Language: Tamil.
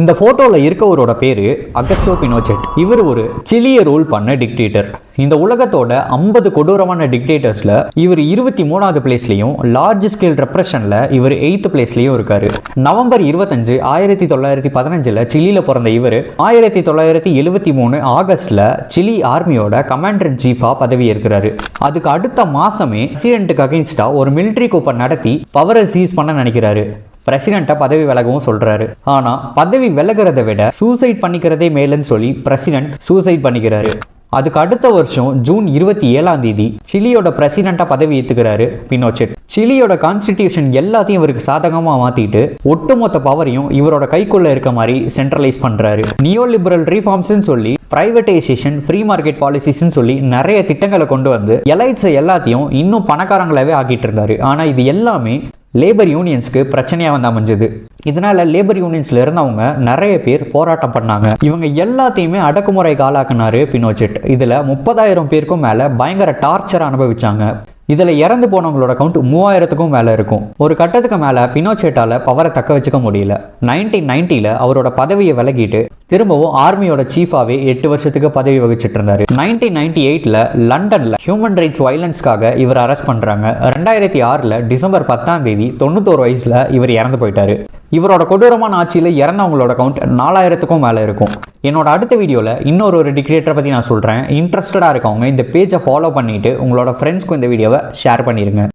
இந்த ஃபோட்டோவில் இருக்கவரோட பேர் அகஸ்டோ பினோச்செட். இவர் ஒரு சிலிய ரூல் பண்ண டிக்டேட்டர் இந்த உலகத்தோட ஐம்பது கொடூரமான டிக்டேட்டர்ஸில் இவர் இருபத்தி மூணாவது பிளேஸ்லையும் லார்ஜ் ஸ்கேல் ரெப்ரஷனில் இவர் எயித்து பிளேஸ்லையும் இருக்கார். நவம்பர் இருபத்தஞ்சு ஆயிரத்தி தொள்ளாயிரத்தி பதினஞ்சில் சிலியில் பிறந்த இவர் ஆயிரத்தி தொள்ளாயிரத்தி எழுபத்தி மூணு ஆகஸ்டில் சிலி ஆர்மியோட கமாண்டர் இன் பதவி ஏற்கிறாரு அதுக்கு அடுத்த மாதமே பிரசிடென்ட்டுக்கு அகைன்ஸ்டா ஒரு மிலிட்ரி கூப்பர் நடத்தி பவரை சீஸ் பண்ண நினைக்கிறாரு. பிரசிடெண்ட்டை பதவி விலகவும் சொல்றாரு. ஆனால் பதவி விலகிறத விட சூசைட் பண்ணிக்கிறதே மேலுன்னு சொல்லி பிரசிடென்ட் சூசைட் பண்ணிக்கிறாரு. அதுக்கு அடுத்த வருஷம் ஜூன் இருபத்தி ஏழாம் தேதி சிலியோட பிரசிடெண்டா பதவி ஏத்துக்கிறாரு பினோச்செட். சிலியோட கான்ஸ்டிடியூஷன் எல்லாத்தையும் இவருக்கு சாதகமா மாத்திட்டு ஒட்டுமொத்த பவரையும் இவரோட கைக்குள்ள இருக்க மாதிரி சென்ட்ரலைஸ் பண்றாரு. நியோ லிபரல் ரீஃபார்ம்ஸ்னு சொல்லி பிரைவேட்டைசேஷன் ஃப்ரீ மார்க்கெட் பாலிசிஸ்ன்னு சொல்லி நிறைய திட்டங்களை கொண்டு வந்து எலைட்ஸை எல்லாத்தையும் இன்னும் பணக்காரங்களாகவே ஆக்கிட்டு இருந்தாரு. ஆனால் இது எல்லாமே லேபர் யூனியன்ஸ்க்கு பிரச்சனையாக வந்து அமைஞ்சது. இதனால லேபர் யூனியன்ஸ்ல இருந்தவங்க நிறைய பேர் போராட்டம் பண்ணாங்க. இவங்க எல்லாத்தையுமே அடக்குமுறை காலாக்குனாரு பினோச்செட் இதுல முப்பதாயிரம் பேருக்கும் மேல பயங்கர டார்ச்சர் அனுபவிச்சாங்க. இதில் இறந்து போனவங்களோட கவுண்ட் மூவாயிரத்துக்கும் மேலே இருக்கும். ஒரு கட்டத்துக்கு மேலே பினோச்சேட்டால பவரை தக்க வச்சுக்க முடியல. நைன்டீன் நைன்டில அவரோட பதவியை விலகிட்டு திரும்பவும் ஆர்மியோட சீஃபாவே எட்டு வருஷத்துக்கு பதவி வகிச்சிட்டு இருந்தாரு. நைன்டீன் நைன்டி எயிட்டில் லண்டனில் ஹியூமன் ரைட்ஸ் வயலன்ஸ்க்காக இவர் அரெஸ்ட் பண்றாங்க. ரெண்டாயிரத்தி ஆறுல டிசம்பர் பத்தாம் தேதி தொண்ணூத்தோரு வயசில் இவர் இறந்து போயிட்டாரு. இவரோட கொடூரமான ஆட்சியில் இறந்தவங்களோட கவுண்ட் நாலாயிரத்துக்கும் மேலே இருக்கும். என்னோட அடுத்த வீடியோவில் இன்னொரு ஒரு டிக்ரேட்டரை பற்றி நான் சொல்கிறேன் இன்ட்ரெஸ்டடாக இருக்கவங்க இந்த பேஜை ஃபாலோ பண்ணிவிட்டு உங்களோட ஃப்ரெண்ட்ஸ்க்கும் இந்த வீடியோவை ஷேர் பண்ணிடுங்க